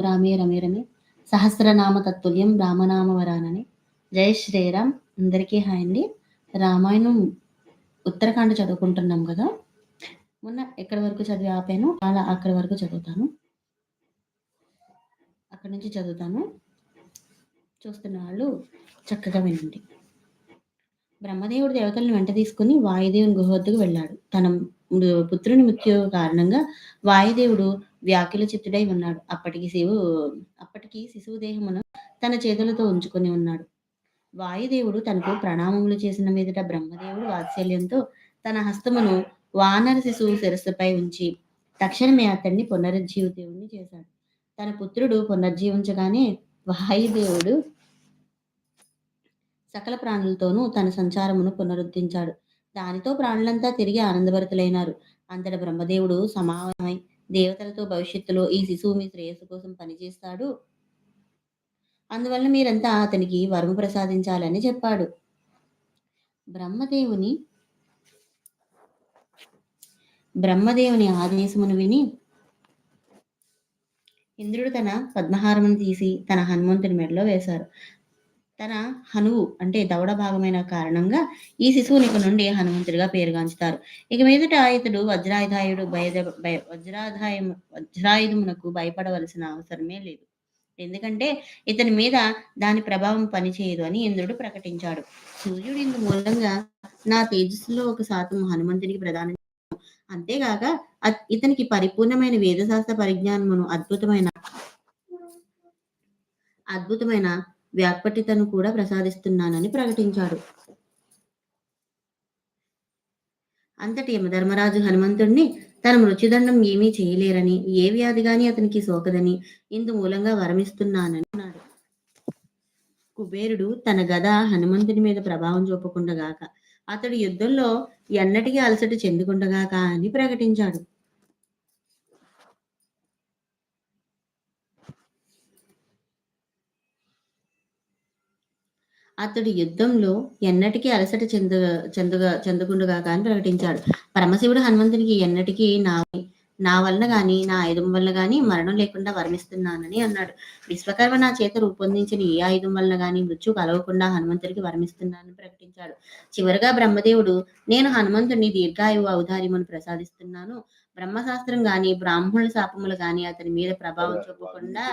రామే రమే రమే. సహస్రనామ తత్తుల్యం రామనామ వరానని. జై శ్రీరామ్. అందరికీ హాయ్ అండి. రామాయణం ఉత్తరాఖండ్ చదువుకుంటున్నాం కదా. మొన్న ఎక్కడి వరకు చదివి ఆపాను? అలా అక్కడి వరకు చదువుతాను. అక్కడి నుంచి చదువుతాను. చూస్తున్న వాళ్ళు చక్కగా వినండి. బ్రహ్మదేవుడు దేవతలను వెంట తీసుకుని వాయుదేవుని గుహ వద్దకు వెళ్ళాడు. తన పుత్రుని మృత్యు కారణంగా వాయుదేవుడు వ్యాఖ్యల చిత్తుడై ఉన్నాడు. అప్పటికి శివు అప్పటికి శిశువు దేహమును తన చేతులతో ఉంచుకొని ఉన్నాడు. వాయుదేవుడు తనకు ప్రణామములు చేసిన మీదట బ్రహ్మదేవుడు వాత్సల్యంతో తన హస్తమును వానర శిశువు శిరస్సుపై ఉంచి తక్షణమే అతన్ని పునరుజ్జీవితుడిని చేశాడు. తన పుత్రుడు పునర్జీవించగానే వాయుదేవుడు సకల ప్రాణులతోనూ తన సంచారమును పునరుద్ధరించాడు దానితో ప్రాణులంతా తిరిగి ఆనందభరితులైనారు. అంతట బ్రహ్మదేవుడు సమావమై దేవతలతో భవిష్యత్తులో ఈ శిశువు మీ శ్రేయస్సు కోసం పనిచేస్తాడు. అందువల్ల మీరంతా అతనికి వరము ప్రసాదించాలని చెప్పాడు. బ్రహ్మదేవుని బ్రహ్మదేవుని ఆదేశమును విని ఇంద్రుడు తన పద్మహారమును తీసి తన హనుమంతుని మెడలో వేశారు. తన హనువు అంటే దవడ భాగమైన కారణంగా ఈ శిశువుని నుండి హనుమంతుడిగా పేరుగాంచుతారు. ఇక మీదట ఇతడు వజ్రాయుధాయుడు భయ వజ్రాధాయం వజ్రాయుధమునకు భయపడవలసిన అవసరమే లేదు. ఎందుకంటే ఇతని మీద దాని ప్రభావం పనిచేయదు అని ఇంద్రుడు ప్రకటించాడు. సూర్యుడు ఇందు మూలంగా నా తేజస్సులో ఒక శాతం హనుమంతుడికి ప్రదానం అంతేగాక ఇతనికి పరిపూర్ణమైన వేదశాస్త్ర పరిజ్ఞానమును అద్భుతమైన అద్భుతమైన వ్యాపటితను కూడా ప్రసాదిస్తున్నానని ప్రకటించాడు. అంతటి యమధర్మరాజు హనుమంతుడిని తన మృత్యుదండం ఏమీ చేయలేరని ఏ వ్యాధి గాని అతనికి సోకదని ఇందు మూలంగా వరమిస్తున్నానని అన్నాడు. కుబేరుడు తన గద హనుమంతుని మీద ప్రభావం చూపకుండగాక అతడు యుద్ధంలో ఎన్నటికీ అలసట చెందుకుండగాక అని ప్రకటించాడు. అతడు యుద్ధంలో ఎన్నటికీ అలసట చెంద చెందుగా చెందుకుండుగా కానీ ప్రకటించాడు. పరమశివుడు హనుమంతునికి ఎన్నటికీ నా నా వలన గాని నా ఆయుధం వల్ల గాని మరణం లేకుండా వరమిస్తున్నానని అన్నాడు. విశ్వకర్మ నా చేత రూపొందించిన ఏ ఆయుధం వలన గాని మృత్యు కలవకుండా హనుమంతుడికి వరమిస్తున్నానని ప్రకటించాడు. చివరిగా బ్రహ్మదేవుడు నేను హనుమంతుని దీర్ఘాయువు ఔదార్యమును ప్రసాదిస్తున్నాను. బ్రహ్మశాస్త్రం గాని బ్రాహ్మణుల శాపములు గాని అతని మీద ప్రభావం చూపకుండా